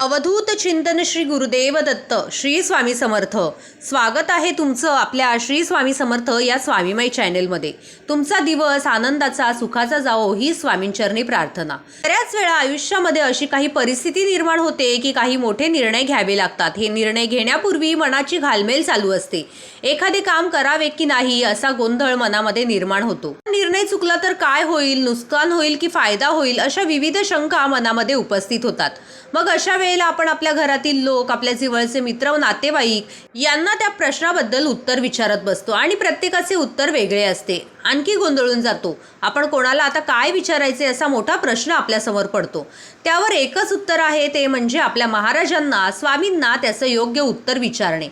अवधूत चिंतन श्री गुरुदेव दत्त श्री स्वामी समर्थ. स्वागत आहे तुमचं आपल्या श्री स्वामी समर्थ या स्वामीमय चॅनेलमध्ये. तुमचा दिवस आनंदाचा सुखाचा जावो ही स्वामींचरणी प्रार्थना. बऱ्याच वेळा आयुष्यामध्ये अशी काही परिस्थिती निर्माण होते की काही मोठे निर्णय घ्यावे लागतात. हे निर्णय घेण्यापूर्वी मनाची घालमेल चालू असते. एखादे काम करावे की नाही असा गोंधळ मनामध्ये निर्माण होतो. निर्णय चुकला तर काय होईल नुकसान होईल की फायदा होईल अशा विविध शंका मनामध्ये उपस्थित होतात. मग अशा वेळेला आपण आपल्या घरातील लोक आपल्या जवळचे मित्र व नातेवाईक यांना त्या प्रश्नाबद्दल उत्तर विचारत बसतो आणि प्रत्येकाचे उत्तर वेगळे असते. आणखी गोंधळून जातो. आपण कोणाला आता काय विचारायचे असा मोठा प्रश्न आपल्यासमोर पडतो. त्यावर एकच उत्तर आहे ते म्हणजे आपल्या महाराजांना स्वामींना त्याचं योग्य उत्तर विचारणे.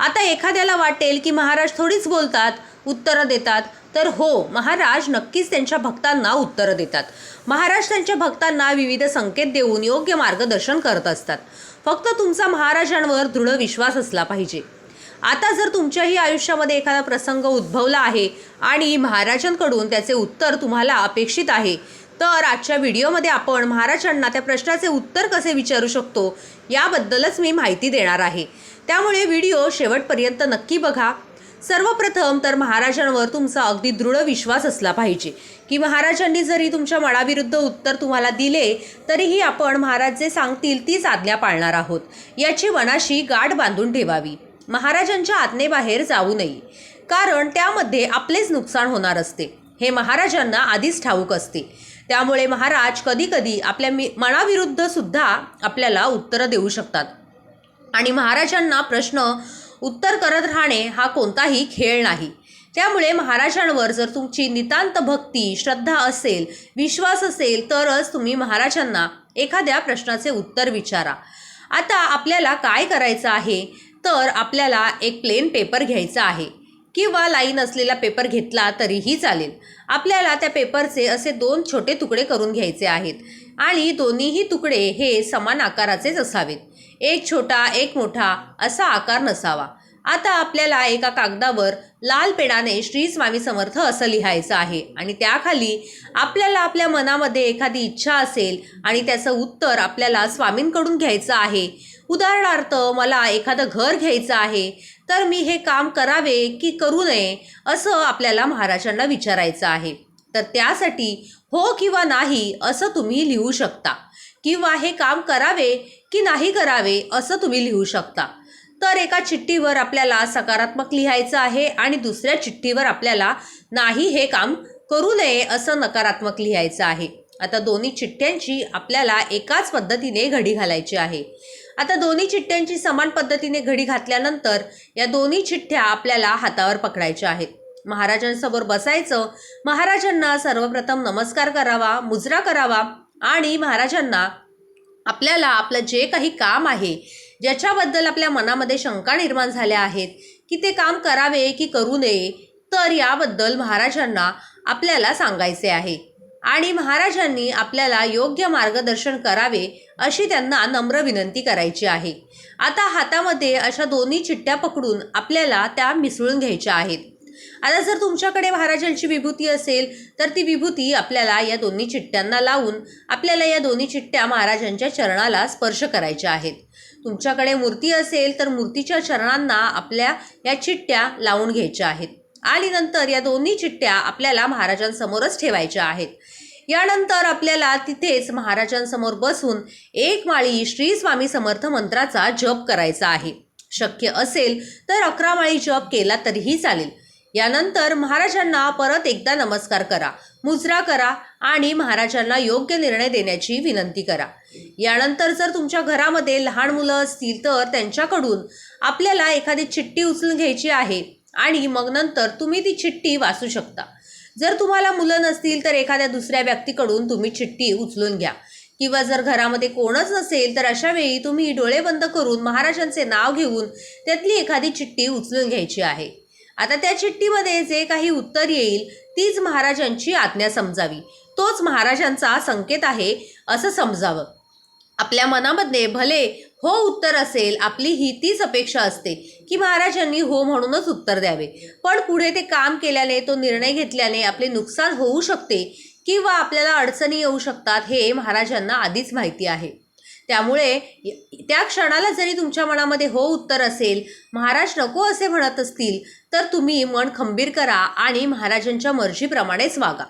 आता एखाद्याला वाटेल की महाराज थोडीच बोलतात उत्तरं देतात तर हो महाराज नक्कीच त्यांच्या भक्तांना उत्तरं देतात. महाराज त्यांच्या भक्तांना विविध संकेत देऊन योग्य मार्गदर्शन करत असतात. फक्त तुमचा महाराजांवर दृढ विश्वास असला पाहिजे. आता जर तुमच्याही आयुष्यामध्ये एखादा प्रसंग उद्भवला आहे आणि महाराजांकडून त्याचे उत्तर तुम्हाला अपेक्षित आहे तर आजच्या व्हिडिओमध्ये आपण महाराजांना त्या प्रश्नाचे उत्तर कसे विचारू शकतो याबद्दलच मी माहिती देणार आहे. त्यामुळे व्हिडिओ शेवटपर्यंत नक्की बघा. सर्वप्रथम तर महाराजांवर तुमचा अगदी दृढ विश्वास असला पाहिजे. की महाराजांनी जरी तुमच्या मनाविरुद्ध उत्तर तुम्हाला दिले तरीही आपण महाराज जे सांगतील तीच आज्ञा पाळणार आहोत. याची मनाशी गाठ बांधून ठेवावी. महाराजांच्या आज्ञेबाहेर जाऊ नये. कारण त्यामध्ये आपलेच नुकसान होणार असते. हे महाराजांना आधीच ठाऊक असते. त्यामुळे महाराज कधीकधी आपल्या मी मनाविरुद्ध सुद्धा आपल्याला उत्तरं देऊ शकतात. आणि महाराजांना प्रश्न उत्तर करत राहणे हा कोणताही खेळ नाही. त्यामुळे महाराजांवर जर तुमची नितांत भक्ती श्रद्धा असेल विश्वास असेल तरच तुम्ही महाराजांना एखाद्या प्रश्नाचे उत्तर विचारा. आता आपल्याला काय करायचं आहे? तर आपल्याला एक प्लेन पेपर घ्यायचा आहे. किंवा लाईन असलेला पेपर घेतला तरीही चालेल. आपल्याला त्या पेपरचे असे दोन छोटे तुकडे करून घ्यायचे आहेत. आणि दोन्हीही तुकडे हे समान आकाराचेच असावेत. एक छोटा एक मोठा असा आकार नसावा. आता आपल्याला एका कागदावर लाल पेडाने श्री स्वामी समर्थ असं लिहायचं आहे. आणि त्याखाली आपल्याला आपल्या मनामध्ये एखादी इच्छा असेल आणि त्याचं उत्तर आपल्याला स्वामींकडून घ्यायचं आहे उदाहरणार्थ मला एखादं घर घ्यायचं आहे तर मी हे काम करावे की करू नये असं आपल्याला महाराजांना विचारायचं आहे. तर त्यासाठी हो किंवा नाही असं तुम्ही लिहू शकता. किंवा हे काम करावे की नाही करावे असं तुम्ही लिहू शकता. तर एका चिठ्ठीवर आपल्याला सकारात्मक लिहायचं आहे आणि दुसऱ्या चिठ्ठीवर आपल्याला नाही हे काम करू नये असं नकारात्मक लिहायचं आहे. आता दोन्ही चिठ्ठ्यांची आपल्याला एकाच पद्धतीने घडी घालायची आहे. आता दोन्ही चिठ्ठ्यांची समान पद्धतीने घडी घातल्यानंतर या दोन्ही चिठ्ठ्या आपल्याला हातावर पकडायच्या आहेत. महाराजांसमोर बसायचं महाराजांना सर्वप्रथम नमस्कार करावा मुजरा करावा आणि महाराजांना आपल्याला आपलं जे काही काम आहे ज्याच्याबद्दल आपल्या मनामध्ये शंका निर्माण झाल्या आहेत की ते काम करावे की करू नये तर याबद्दल महाराजांना आपल्याला सांगायचे आहे. आणि महाराजांनी आपल्याला योग्य मार्गदर्शन करावे अशी त्यांना नम्र विनंती करायची आहे. आता हातामध्ये अशा दोन्ही चिठ्ठ्या पकडून आपल्याला त्या मिसळून घ्यायच्या आहेत. आता जर तुमच्याकडे महाराजांची विभूती असेल तर ती विभूती आपल्याला या दोन्ही चिठ्ठ्यांना लावून आपल्याला या दोन्ही चिठ्ठ्या महाराजांच्या चरणाला स्पर्श करायच्या आहेत. तुमच्याकडे मूर्ती असेल तर मूर्तीच्या चरणांना आपल्या या चिठ्ठ्या लावून घ्यायच्या आहेत. आणि नंतर या दोन्ही चिठ्ठ्या आपल्याला महाराजांसमोरच ठेवायच्या आहेत. यानंतर आपल्याला तिथेच महाराजांसमोर बसून एक माळी श्री स्वामी समर्थ मंत्राचा जप करायचा आहे. शक्य असेल तर अकरा माळी जप केला तरीही चालेल. यानंतर महाराजांना परत एकदा नमस्कार करा मुजरा करा आणि महाराजांना योग्य निर्णय देण्याची विनंती करा. यानंतर जर तुमच्या घरामध्ये लहान मुलं असतील तर त्यांच्याकडून आपल्याला एखादी चिठ्ठी उचलून घ्यायची आहे. आणि मग नंतर तुम्ही ती चिठ्ठी वाचू शकता. जर तुम्हाला मुलं नसतील तर एखाद्या दुसऱ्या व्यक्तीकडून तुम्ही चिठ्ठी उचलून घ्या. किंवा जर घरामध्ये कोणच नसेल तर अशा वेळी तुम्ही डोळे बंद करून महाराजांचे नाव घेऊन त्यातली एखादी चिठ्ठी उचलून घ्यायची आहे. आता त्या चिठ्ठीमध्ये जे काही उत्तर येईल तीच महाराजांची आज्ञा समजावी. तोच महाराजांचा संकेत आहे असं समजावं. आपल्या मनामध्ये भले हो उत्तर असेल आपली ही तीच अपेक्षा असते की महाराजांनी हो म्हणूनच उत्तर द्यावे. पण पुढे ते काम केल्याने तो निर्णय घेतल्याने आपले नुकसान होऊ शकते किंवा आपल्याला अडचणी येऊ शकतात हे महाराजांना आधीच माहिती आहे. त्यामुळे त्या क्षणाला जरी तुमच्या मनामध्ये हो उत्तर असेल महाराज नको असे म्हणत असतील तर तुम्ही मन खंबीर करा आणि महाराजांच्या मर्जीप्रमाणेच वागा.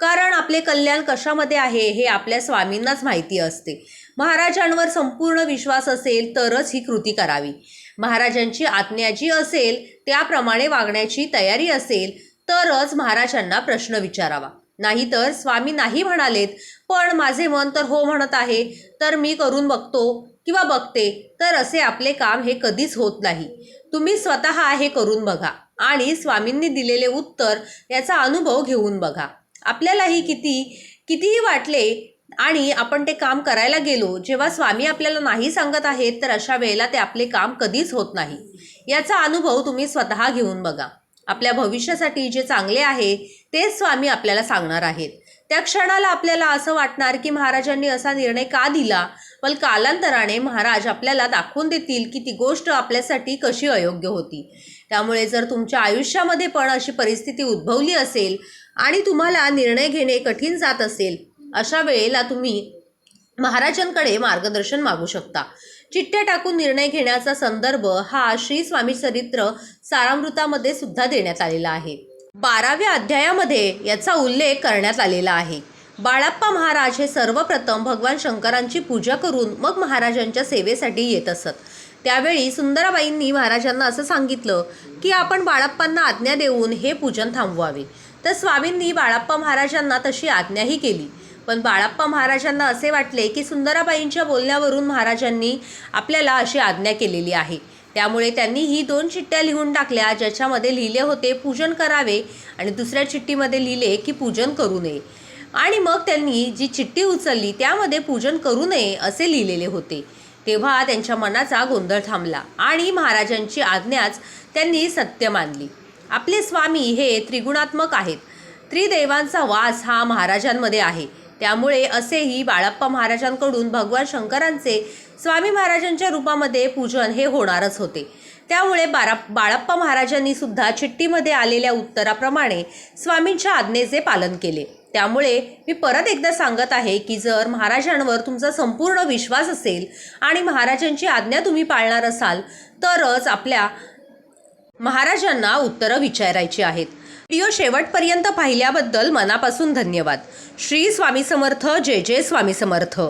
कारण आपले कल्याण कशामध्ये आहे हे आपल्या स्वामींनाच माहिती असते. महाराजांवर संपूर्ण विश्वास असेल तरच ही कृती करावी. महाराजांची आज्ञा जी असेल त्याप्रमाणे वागण्याची तयारी असेल तरच महाराजांना प्रश्न विचारावा. नाहीतर स्वामी नाही म्हणालेत पण माझे मन तर हो म्हणत आहे तर मी करून बघतो किंवा बघते तर असे आपले काम हे कधीच होत नाही. तुम्ही स्वतः हे करून बघा आणि स्वामींनी दिलेले उत्तर याचा अनुभव घेऊन बघा. आपल्यालाही किती कितीही वाटले आणि आपण ते काम करायला गेलो जेव्हा स्वामी आपल्याला नाही सांगत आहेत तर अशा वेळेला ते आपले काम कधीच होत नाही. याचा अनुभव तुम्ही स्वतः घेऊन बघा. आपल्या भविष्यासाठी जे चांगले आहे तेच स्वामी आपल्याला सांगणार आहेत. त्या क्षणाला आपल्याला असं वाटणार की महाराजांनी असा निर्णय का दिला? पण कालांतराने महाराज आपल्याला दाखवून देतील की ती गोष्ट आपल्यासाठी कशी अयोग्य होती. त्यामुळे जर तुमच्या आयुष्यामध्ये पण अशी परिस्थिती उद्भवली असेल आणि तुम्हाला निर्णय घेणे कठीण जात असेल अशा वेळेला तुम्ही महाराजांकडे मार्गदर्शन मागू शकता. चिठ्ठ्या टाकून निर्णय घेण्याचा संदर्भ हा श्री स्वामी चरित्र सारामृतामध्ये सुद्धा देण्यात आलेला आहे. बाराव्या अध्यायामध्ये याचा उल्लेख करण्यात आलेला आहे. बाळाप्पा महाराज हे सर्वप्रथम भगवान शंकरांची पूजा करून मग महाराजांच्या सेवेसाठी येत असत. त्यावेळी सुंदराबाईंनी महाराजांना असं सांगितलं की आपण बाळाप्पांना आज्ञा देऊन हे पूजन थांबवावे. तर स्वामींनी बाळाप्पा महाराजांना तशी आज्ञाही केली. पण बाळाप्पा महाराजांना असे वाटले की सुंदराबाईंच्या बोलण्यावरून महाराजांनी आपल्याला अशी आज्ञा केलेली आहे. त्यामुळे त्यांनी ही दोन चिठ्ठ्या लिहून टाकल्या ज्याच्यामध्ये लिहिले होते पूजन करावे आणि दुसऱ्या चिठ्ठीमध्ये लिहिले की पूजन करू नये. आणि मग त्यांनी जी चिठ्ठी उचलली त्यामध्ये पूजन करू नये असे लिहिलेले होते. तेव्हा त्यांच्या मनाचा गोंधळ थांबला आणि महाराजांची आज्ञाच त्यांनी सत्य मानली. आपले स्वामी हे त्रिगुणात्मक आहेत. त्रिदेवांचा वास हा महाराजांमध्ये आहे. त्यामुळे असेही बाळप्पा महाराजांकडून भगवान शंकरांचे स्वामी महाराजांच्या रूपामध्ये पूजन हे होणारच होते. त्यामुळे बारा बाळप्पा महाराजांनी सुद्धा चिठ्ठीमध्ये आलेल्या उत्तराप्रमाणे स्वामींच्या आज्ञेचे पालन केले. त्यामुळे मी परत एकदा सांगत आहे की जर महाराजांवर तुमचा संपूर्ण विश्वास असेल आणि महाराजांची आज्ञा तुम्ही पाळणार असाल तरच आपल्या महाराजांना उत्तरं विचारायची आहेत. व्हिडिओ शेवटपर्यंत पाहिल्याबद्दल मनापासून धन्यवाद. श्री स्वामी समर्थ जय जय स्वामी समर्थ.